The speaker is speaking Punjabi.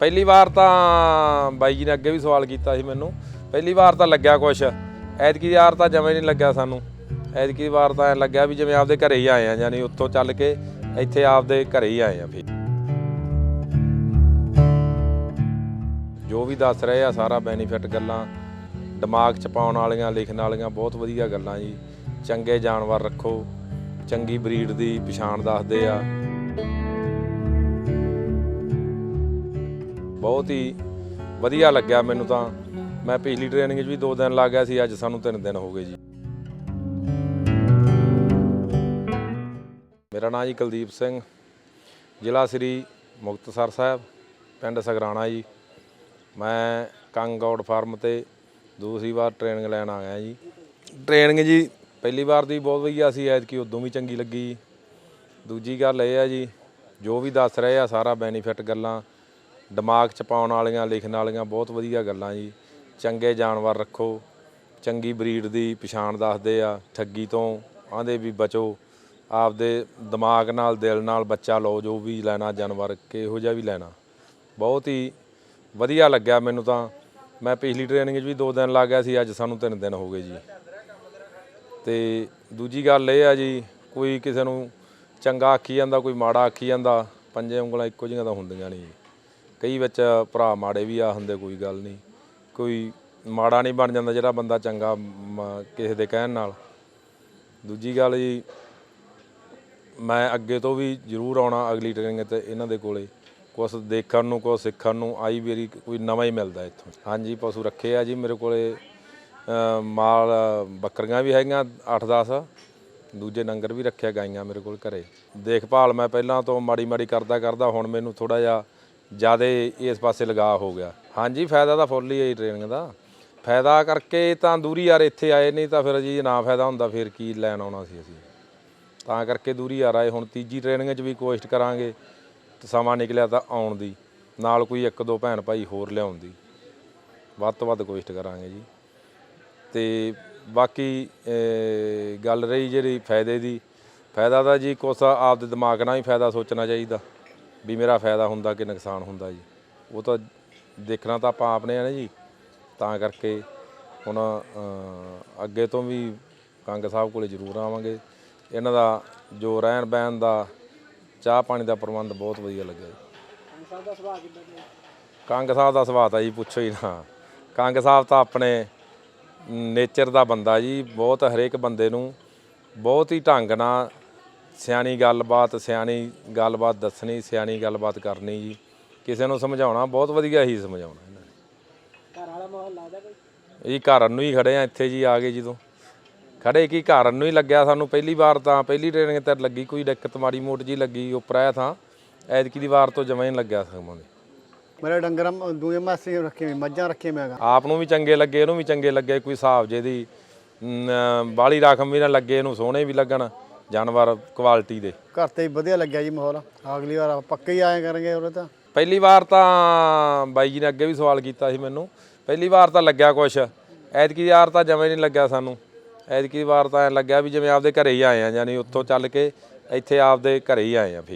ਪਹਿਲੀ ਵਾਰ ਤਾਂ ਬਾਈ ਜੀ ਨੇ ਅੱਗੇ ਵੀ ਸਵਾਲ ਕੀਤਾ ਸੀ ਮੈਨੂੰ। ਪਹਿਲੀ ਵਾਰ ਤਾਂ ਲੱਗਿਆ ਕੁਛ। ਐਤਕੀ ਵਾਰ ਤਾਂ ਜਮੇ ਨਹੀਂ ਲੱਗਿਆ ਸਾਨੂੰ। ਐਤਕੀ ਵਾਰ ਤਾਂ ਐਂ ਲੱਗਿਆ ਵੀ ਜਿਵੇਂ ਆਪਦੇ ਘਰੇ ਹੀ ਆਏ ਆ, ਯਾਨੀ ਉੱਥੋਂ ਚੱਲ ਕੇ ਇੱਥੇ ਆਪਦੇ ਘਰੇ ਹੀ ਆਏ ਆ ਫਿਰ। ਜੋ ਵੀ ਦੱਸ ਰਹੇ ਆ, ਸਾਰਾ ਬੈਨੀਫਿਟ ਗੱਲਾਂ, ਦਿਮਾਗ 'ਚ ਪਾਉਣ ਵਾਲੀਆਂ, ਲਿਖਣ ਵਾਲੀਆਂ ਬਹੁਤ ਵਧੀਆ ਗੱਲਾਂ ਜੀ। ਚੰਗੇ ਜਾਨਵਰ ਰੱਖੋ। ਚੰਗੀ ਬਰੀਡ ਦੀ ਪਛਾਣ ਦੱਸਦੇ ਆ। ਬਹੁਤ ਹੀ ਵਧੀਆ ਲੱਗਿਆ ਮੈਨੂੰ ਤਾਂ। ਮੈਂ ਪਿਛਲੀ ਟ੍ਰੇਨਿੰਗ 'ਚ ਵੀ 2 ਦਿਨ ਲੱਗ ਗਿਆ ਸੀ, ਅੱਜ ਸਾਨੂੰ 3 ਦਿਨ ਹੋ ਗਏ ਜੀ। ਮੇਰਾ ਨਾਮ ਜੀ ਕੁਲਦੀਪ ਸਿੰਘ, ਜ਼ਿਲ੍ਹਾ ਸ੍ਰੀ ਮੁਕਤਸਰ ਸਾਹਿਬ, ਪਿੰਡ ਸਗਰਾਣਾ ਜੀ। ਮੈਂ ਕੰਗੌੜ ਫਾਰਮ ਤੇ ਦੂਸਰੀ ਵਾਰ ਟ੍ਰੇਨਿੰਗ ਲੈਣ ਆ ਗਿਆ ਜੀ। ਟ੍ਰੇਨਿੰਗ ਜੀ ਪਹਿਲੀ ਵਾਰ ਦੀ ਬਹੁਤ ਵਧੀਆ ਸੀ, ਐਤਕੀ ਉਦੋਂ ਵੀ ਚੰਗੀ ਲੱਗੀ। ਜੀ ਦੂਜੀ ਗੱਲ ਇਹ ਆ ਜੀ, ਜੋ ਵੀ ਦੱਸ ਰਹੇ ਆ, ਸਾਰਾ ਬੈਨੀਫਿਟ ਗੱਲਾਂ ਦਿਮਾਗ 'ਚ ਪਾਉਣ ਵਾਲੀਆਂ, ਲਿਖਣ ਵਾਲੀਆਂ ਬਹੁਤ ਵਧੀਆ ਗੱਲਾਂ ਜੀ। ਚੰਗੇ ਜਾਨਵਰ ਰੱਖੋ, ਚੰਗੀ ਬਰੀਡ ਦੀ ਪਛਾਣ ਦੱਸਦੇ ਆ, ਠੱਗੀ ਤੋਂ ਆਂਦੇ ਵੀ ਬਚੋ। ਆਪਦੇ ਦਿਮਾਗ ਨਾਲ, ਦਿਲ ਨਾਲ ਬੱਚਾ ਲਓ, ਜੋ ਵੀ ਲੈਣਾ, ਜਾਨਵਰ ਕਿਹੋ ਜਿਹਾ ਵੀ ਲੈਣਾ। ਬਹੁਤ ਹੀ ਵਧੀਆ ਲੱਗਿਆ ਮੈਨੂੰ ਤਾਂ। ਮੈਂ ਪਿਛਲੀ ਟ੍ਰੇਨਿੰਗ 'ਚ ਵੀ 2 ਦਿਨ ਲੱਗ ਗਿਆ ਸੀ, ਅੱਜ ਸਾਨੂੰ 3 ਦਿਨ ਹੋ ਗਏ ਜੀ। ਤੇ ਦੂਜੀ ਗੱਲ ਇਹ ਆ ਜੀ, ਕੋਈ ਕਿਸੇ ਨੂੰ ਚੰਗਾ ਆਖੀ ਜਾਂਦਾ, ਕੋਈ ਮਾੜਾ ਆਖੀ ਜਾਂਦਾ, ਪੰਜੇ ਉਂਗਲਾਂ ਇੱਕੋ ਜਿਹੀਆਂ ਤਾਂ ਹੁੰਦੀਆਂ ਨਹੀਂ। ਜੀ ਕਈ ਵਿੱਚ ਭਰਾ ਮਾੜੇ ਵੀ ਆ ਹੁੰਦੇ ਕੋਈ ਗੱਲ ਨਹੀਂ। ਕੋਈ ਮਾੜਾ ਨਹੀਂ ਬਣ ਜਾਂਦਾ ਜਿਹੜਾ ਬੰਦਾ ਚੰਗਾ ਮ- ਕਿਸੇ ਦੇ ਕਹਿਣ ਨਾਲ। ਦੂਜੀ ਗੱਲ ਜੀ ਮੈਂ ਅੱਗੇ ਤੋਂ ਵੀ ਜ਼ਰੂਰ ਆਉਣਾ ਅਗਲੀ ਟ੍ਰੇਨਿੰਗ ਤੇ ਇਹਨਾਂ ਦੇ ਕੋਲੇ। ਕੁਛ ਦੇਖਣ ਨੂੰ ਕੁਛ ਸਿੱਖਣ ਨੂੰ ਆਈ ਵੇਰੀ ਕੋਈ ਨਵਾਂ ਹੀ ਮਿਲਦਾ ਇੱਥੋਂ। ਹਾਂਜੀ ਪਸ਼ੂ ਰੱਖੇ ਆ ਜੀ ਮੇਰੇ ਕੋਲੇ। ਅ, ਮਾਲ ਬੱਕਰੀਆਂ ਵੀ ਹੈਗੀਆਂ 8-10 ਦੂਜੇ ਨੰਗਰ ਵੀ ਰੱਖਿਆ ਗਾਈਆਂ ਮੇਰੇ ਕੋਲ ਘਰੇ। ਦੇਖਭਾਲ ਮੈਂ ਪਹਿਲਾਂ ਤੋਂ ਮਾੜੀ ਮਾੜੀ ਕਰਦਾ ਕਰਦਾ ਹੁਣ ਮੈਨੂੰ ਥੋੜਾ ਜਿਹਾ ਜ਼ਿਆਦਾ ਇਸ ਪਾਸੇ ਲਗਾ ਹੋ ਗਿਆ। ਹਾਂਜੀ, ਫਾਇਦਾ ਤਾਂ ਫੁੱਲ ਹੀ ਹੈ ਟ੍ਰੇਨਿੰਗ ਦਾ। ਫਾਇਦਾ ਕਰਕੇ ਤਾਂ ਦੂਰੀ ਯਾਰ ਇੱਥੇ ਆਏ, ਨਹੀਂ ਤਾਂ ਫਿਰ ਜੀ ਨਾ ਫਾਇਦਾ ਹੁੰਦਾ, ਫਿਰ ਕੀ ਲੈਣ ਆਉਣਾ ਸੀ ਅਸੀਂ। ਤਾਂ ਕਰਕੇ ਦੂਰੀ ਯਾਰ ਆਏ, ਹੁਣ ਤੀਜੀ ਟ੍ਰੇਨਿੰਗ 'ਚ ਵੀ ਕੋਸ਼ਿਸ਼ ਕਰਾਂਗੇ, ਤੇ ਸਮਾਂ ਨਿਕਲਿਆ ਤਾਂ ਆਉਣ ਦੀ। ਨਾਲ ਕੋਈ ਇੱਕ ਦੋ ਭੈਣ ਭਾਈ ਹੋਰ ਲਿਆਉਣ ਦੀ। ਵੱਧ ਤੋਂ ਵੱਧ ਕੋਸ਼ਿਸ਼ ਕਰਾਂਗੇ ਜੀ। ਤੇ ਬਾਕੀ ਗੱਲ ਰਹੀ ਜਿਹੜੀ ਫਾਇਦੇ ਦੀ। ਫਾਇਦਾ ਤਾਂ ਜੀ ਕੁਛ ਆਪਦੇ ਦਿਮਾਗ ਨਾਲ ਹੀ ਫਾਇਦਾ ਸੋਚਣਾ ਚਾਹੀਦਾ। ਵੀ ਮੇਰਾ ਫਾਇਦਾ ਹੁੰਦਾ ਕਿ ਨੁਕਸਾਨ ਹੁੰਦਾ ਜੀ। ਉਹ ਤਾਂ ਦੇਖਣਾ ਤਾਂ ਆਪਾਂ ਆਪਣੇ ਆ ਨਾ ਜੀ। ਤਾਂ ਕਰਕੇ ਹੁਣ ਅੱਗੇ ਤੋਂ ਵੀ ਕੰਗ ਸਾਹਿਬ ਕੋਲੇ ਜ਼ਰੂਰ ਆਵਾਂਗੇ। ਇਹਨਾਂ ਦਾ ਜੋ ਰਹਿਣ ਬਹਿਣ ਦਾ, ਚਾਹ ਪਾਣੀ ਦਾ ਪ੍ਰਬੰਧ ਬਹੁਤ ਵਧੀਆ ਲੱਗਿਆ ਜੀ। ਕੰਗ ਸਾਹਿਬ ਦਾ ਸੁਭਾਅ ਤਾਂ ਜੀ ਪੁੱਛੋ ਹੀ ਨਾ। ਕੰਗ ਸਾਹਿਬ ਤਾਂ ਆਪਣੇ ਨੇਚਰ ਦਾ ਬੰਦਾ ਜੀ, ਬਹੁਤ ਹਰੇਕ ਬੰਦੇ ਨੂੰ ਬਹੁਤ ਹੀ ਢੰਗ ਨਾਲ ਸਿਆਣੀ ਗੱਲਬਾਤ ਸਿਆਣੀ ਗੱਲਬਾਤ ਦੱਸਣੀ ਸਿਆਣੀ ਗੱਲਬਾਤ ਕਰਨੀ ਜੀ। ਕਿਸੇ ਨੂੰ ਸਮਝਾਉਣਾ ਬਹੁਤ ਵਧੀਆ ਹੀ ਸਮਝਾਉਣਾ ਇਹਨਾਂ ਨੇ। ਘਰ ਵਾਲਾ ਮਾਹੌਲ ਲੱਗਦਾ ਕੋਈ? ਇਹ ਘਰ ਨੂੰ ਹੀ ਖੜੇ ਆ ਇੱਥੇ ਜੀ ਆ ਗਏ ਜਦੋਂ ਖੜੇ ਕੀ? ਘਰ ਨੂੰ ਹੀ ਲੱਗਿਆ ਸਾਨੂੰ ਪਹਿਲੀ ਵਾਰ ਤਾਂ ਪਹਿਲੀ ਟ੍ਰੇਨਿੰਗ ਤੇ ਲੱਗੀ ਕੋਈ ਦਿੱਕਤ ਮਾੜੀ ਮੋਟ ਜੀ ਲੱਗੀ ਉੱਪਰ ਆਇਆ ਥਾਂ। ਐਤਕੀ ਦੀ ਵਾਰ ਤੋਂ ਜਮਾਂ ਹੀ ਨਹੀਂ ਲੱਗਿਆ ਸਾਨੂੰ ਮੇਰੇ ਡੰਗਰ ਦੂਏ ਮਾਸੀ ਰੱਖੇ ਹੋਏ, ਮੱਝਾਂ ਰੱਖੇ ਮੈਂ ਆਪ ਨੂੰ ਵੀ ਚੰਗੇ ਲੱਗੇ ਇਹਨੂੰ ਵੀ ਚੰਗੇ ਲੱਗੇ ਕੋਈ ਹਿਸਾਬ ਜੇ ਦੀ ਬਾਲੀ ਰਕਮ ਵੀ ਨਾ ਲੱਗੇ ਇਹਨੂੰ ਸੋਹਣੇ ਵੀ ਲੱਗਣ। ਜਾਨਵਰ ਕੁਆਲਿਟੀ ਦੇ। ਘਰ ਤੇ ਵੀ ਵਧੀਆ ਲੱਗਿਆ ਜੀ ਮਾਹੌਲ। ਅਗਲੀ ਵਾਰ ਆਪਾਂ ਪੱਕੇ ਹੀ ਆਏ ਕਰਾਂਗੇ ਉਰੇ ਤਾਂ। ਪਹਿਲੀ ਵਾਰ ਤਾਂ ਬਾਈ ਜੀ ਨੇ ਅੱਗੇ ਵੀ ਸਵਾਲ ਕੀਤਾ ਸੀ ਮੈਨੂੰ। ਪਹਿਲੀ ਵਾਰ ਤਾਂ ਲੱਗਿਆ ਕੁਛ। ਐਤਕੀ ਵਾਰ ਤਾਂ ਜਮੇ ਨਹੀਂ ਲੱਗਿਆ ਸਾਨੂੰ। ਐਤਕੀ ਵਾਰ ਤਾਂ ਐਂ ਲੱਗਿਆ ਵੀ ਜਿਵੇਂ ਆਪਦੇ ਘਰੇ ਹੀ ਆਏ ਆ ਯਾਨੀ ਉੱਥੋਂ ਚੱਲ ਕੇ ਇੱਥੇ ਆਪਦੇ ਘਰੇ ਹੀ ਆਏ ਆ ਫਿਰ।